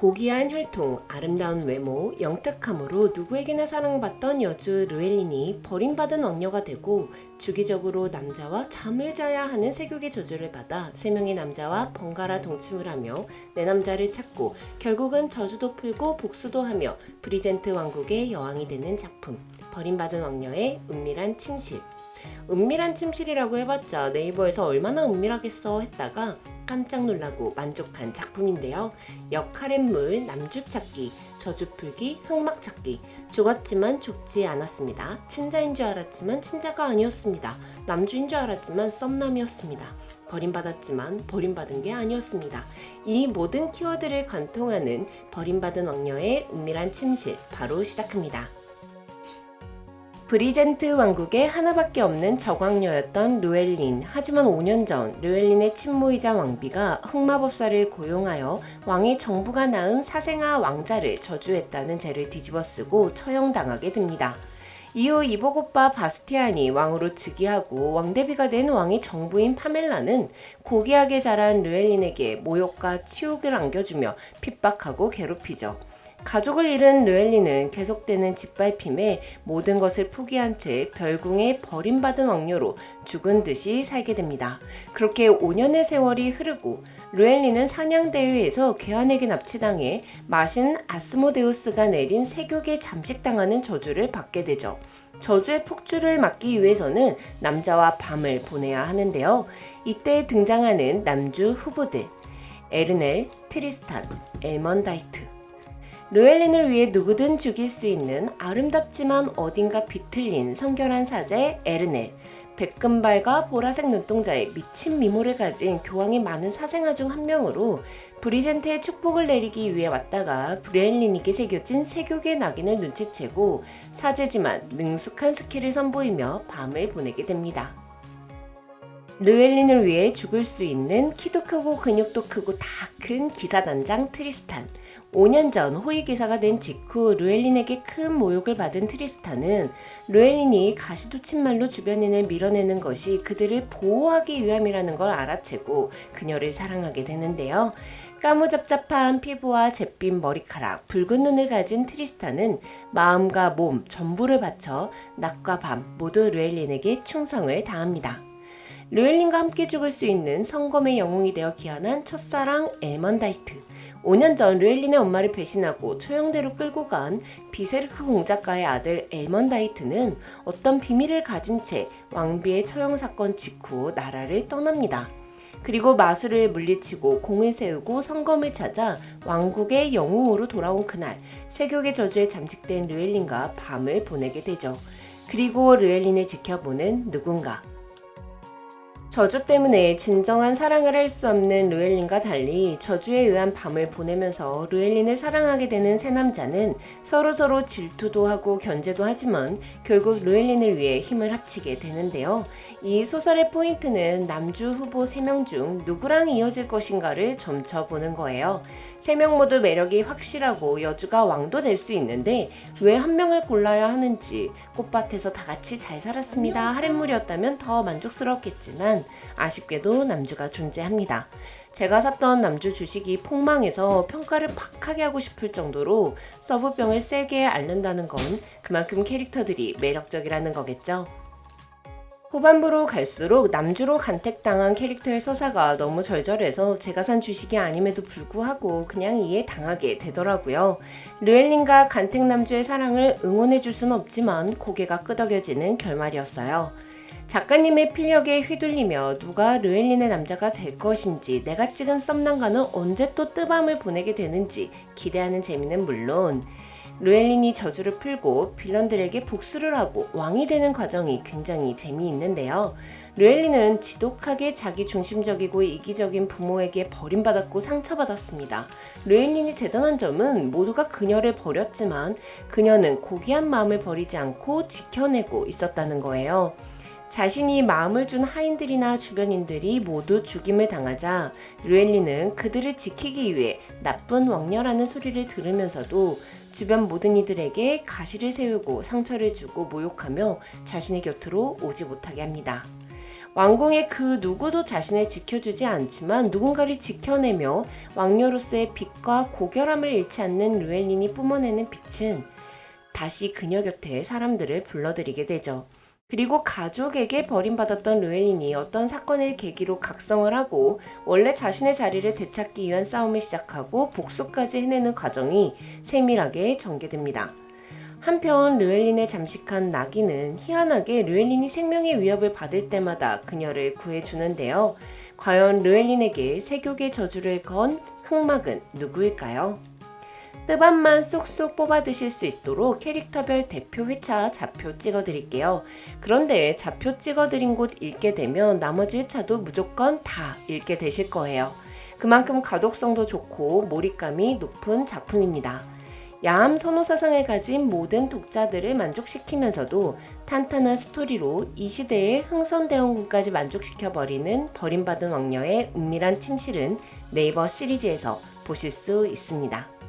고귀한 혈통, 아름다운 외모, 영특함으로 누구에게나 사랑받던 여주 르엘린이 버림받은 왕녀가 되고 주기적으로 남자와 잠을 자야 하는 세욕의 저주를 받아 세 명의 남자와 번갈아 동침을 하며 내 남자를 찾고 결국은 저주도 풀고 복수도 하며 브리젠트 왕국의 여왕이 되는 작품 버림받은 왕녀의 은밀한 침실. 은밀한 침실이라고 해봤자 네이버에서 얼마나 은밀하겠어 했다가 깜짝 놀라고 만족한 작품인데요. 역할앤물, 남주 찾기, 저주 풀기, 흑막 찾기. 죽었지만 죽지 않았습니다. 친자인 줄 알았지만 친자가 아니었습니다. 남주인 줄 알았지만 썸남이었습니다. 버림받았지만 버림받은 게 아니었습니다. 이 모든 키워드를 관통하는 버림받은 왕녀의 은밀한 침실 바로 시작합니다. 브리젠트 왕국에 하나밖에 없는 저광녀였던 루엘린. 하지만 5년 전 루엘린의 친모이자 왕비가 흑마법사를 고용하여 왕의 정부가 낳은 사생아 왕자를 저주했다는 죄를 뒤집어쓰고 처형당하게 됩니다. 이후 이복 오빠 바스티안이 왕으로 즉위하고 왕대비가 된 왕의 정부인 파멜라는 고귀하게 자란 르엘린에게 모욕과 치욕을 안겨주며 핍박하고 괴롭히죠. 가족을 잃은 르엘리는 계속되는 짓밟힘에 모든 것을 포기한 채 별궁에 버림받은 왕녀로 죽은 듯이 살게 됩니다. 그렇게 5년의 세월이 흐르고 르엘리는 사냥대회에서 괴한에게 납치당해 마신 아스모데우스가 내린 세격에 잠식당하는 저주를 받게 되죠. 저주의 폭주를 막기 위해서는 남자와 밤을 보내야 하는데요. 이때 등장하는 남주 후보들 에르넬, 트리스탄, 엘먼다이트 르엘린을 위해 누구든 죽일 수 있는 아름답지만 어딘가 비틀린 성결한 사제 에르넬, 백금발과 보라색 눈동자에 미친 미모를 가진 교황의 많은 사생아 중 한 명으로 브리젠트의 축복을 내리기 위해 왔다가 브레엘린에게 새겨진 세교의 낙인을 눈치채고 사제지만 능숙한 스킬을 선보이며 밤을 보내게 됩니다. 르엘린을 위해 죽을 수 있는 키도 크고 근육도 크고 다 큰 기사단장 트리스탄. 5년 전 호위 기사가 된 직후 르엘린에게 큰 모욕을 받은 트리스탄은 르엘린이 가시도친 말로 주변인을 밀어내는 것이 그들을 보호하기 위함이라는 걸 알아채고 그녀를 사랑하게 되는데요. 까무잡잡한 피부와 잿빛 머리카락, 붉은 눈을 가진 트리스탄은 마음과 몸 전부를 바쳐 낮과 밤 모두 르엘린에게 충성을 다합니다. 르엘린과 함께 죽을 수 있는 성검의 영웅이 되어 기한한 첫사랑 엘먼다이트. 5년 전 르엘린의 엄마를 배신하고 처형대로 끌고 간 비세르크 공작가의 아들 엘먼다이트는 어떤 비밀을 가진 채 왕비의 처형 사건 직후 나라를 떠납니다. 그리고 마술을 물리치고 공을 세우고 성검을 찾아 왕국의 영웅으로 돌아온 그날 세격의 저주에 잠식된 르엘린과 밤을 보내게 되죠. 그리고 르엘린을 지켜보는 누군가 저주 때문에 진정한 사랑을 할 수 없는 르엘린과 달리 저주에 의한 밤을 보내면서 르엘린을 사랑하게 되는 세 남자는 서로서로 질투도 하고 견제도 하지만 결국 르엘린을 위해 힘을 합치게 되는데요. 이 소설의 포인트는 남주 후보 3명 중 누구랑 이어질 것인가를 점쳐보는 거예요. 세명 모두 매력이 확실하고 여주가 왕도 될 수 있는데 왜 한 명을 골라야 하는지 꽃밭에서 다 같이 잘 살았습니다. 하렘물이었다면 더 만족스럽겠지만 아쉽게도 남주가 존재합니다. 제가 샀던 남주 주식이 폭망해서 평가를 박하게 하고 싶을 정도로 서브병을 세게 앓는다는 건 그만큼 캐릭터들이 매력적이라는 거겠죠. 후반부로 갈수록 남주로 간택당한 캐릭터의 서사가 너무 절절해서 제가 산 주식이 아님에도 불구하고 그냥 이해 당하게 되더라고요. 르엘린과 간택 남주의 사랑을 응원해 줄 순 없지만 고개가 끄덕여지는 결말이었어요. 작가님의 필력에 휘둘리며 누가 르엘린의 남자가 될 것인지 내가 찍은 썸남과는 언제 또 뜨밤을 보내게 되는지 기대하는 재미는 물론 르엘린이 저주를 풀고 빌런들에게 복수를 하고 왕이 되는 과정이 굉장히 재미있는데요. 르엘린은 지독하게 자기 중심적이고 이기적인 부모에게 버림받았고 상처받았습니다. 르엘린이 대단한 점은 모두가 그녀를 버렸지만 그녀는 고귀한 마음을 버리지 않고 지켜내고 있었다는 거예요. 자신이 마음을 준 하인들이나 주변인들이 모두 죽임을 당하자 르엘리는 그들을 지키기 위해 나쁜 왕녀라는 소리를 들으면서도 주변 모든 이들에게 가시를 세우고 상처를 주고 모욕하며 자신의 곁으로 오지 못하게 합니다. 왕궁의 그 누구도 자신을 지켜주지 않지만 누군가를 지켜내며 왕녀로서의 빛과 고결함을 잃지 않는 르엘린이 뿜어내는 빛은 다시 그녀 곁에 사람들을 불러들이게 되죠. 그리고 가족에게 버림받았던 르엘린이 어떤 사건을 계기로 각성을 하고 원래 자신의 자리를 되찾기 위한 싸움을 시작하고 복수까지 해내는 과정이 세밀하게 전개됩니다. 한편 르엘린의 잠식한 나기는 희한하게 르엘린이 생명의 위협을 받을 때마다 그녀를 구해주는데요. 과연 르엘린에게 세교의 저주를 건 흑막은 누구일까요? 뜨밤만 쏙쏙 뽑아 드실 수 있도록 캐릭터별 대표 회차 좌표 찍어 드릴게요. 그런데 좌표 찍어 드린 곳 읽게 되면 나머지 회차도 무조건 다 읽게 되실 거예요. 그만큼 가독성도 좋고 몰입감이 높은 작품입니다. 야함 선호 사상을 가진 모든 독자들을 만족시키면서도 탄탄한 스토리로 이 시대의 흥선대원군까지 만족시켜버리는 버림받은 왕녀의 은밀한 침실은 네이버 시리즈에서 보실 수 있습니다.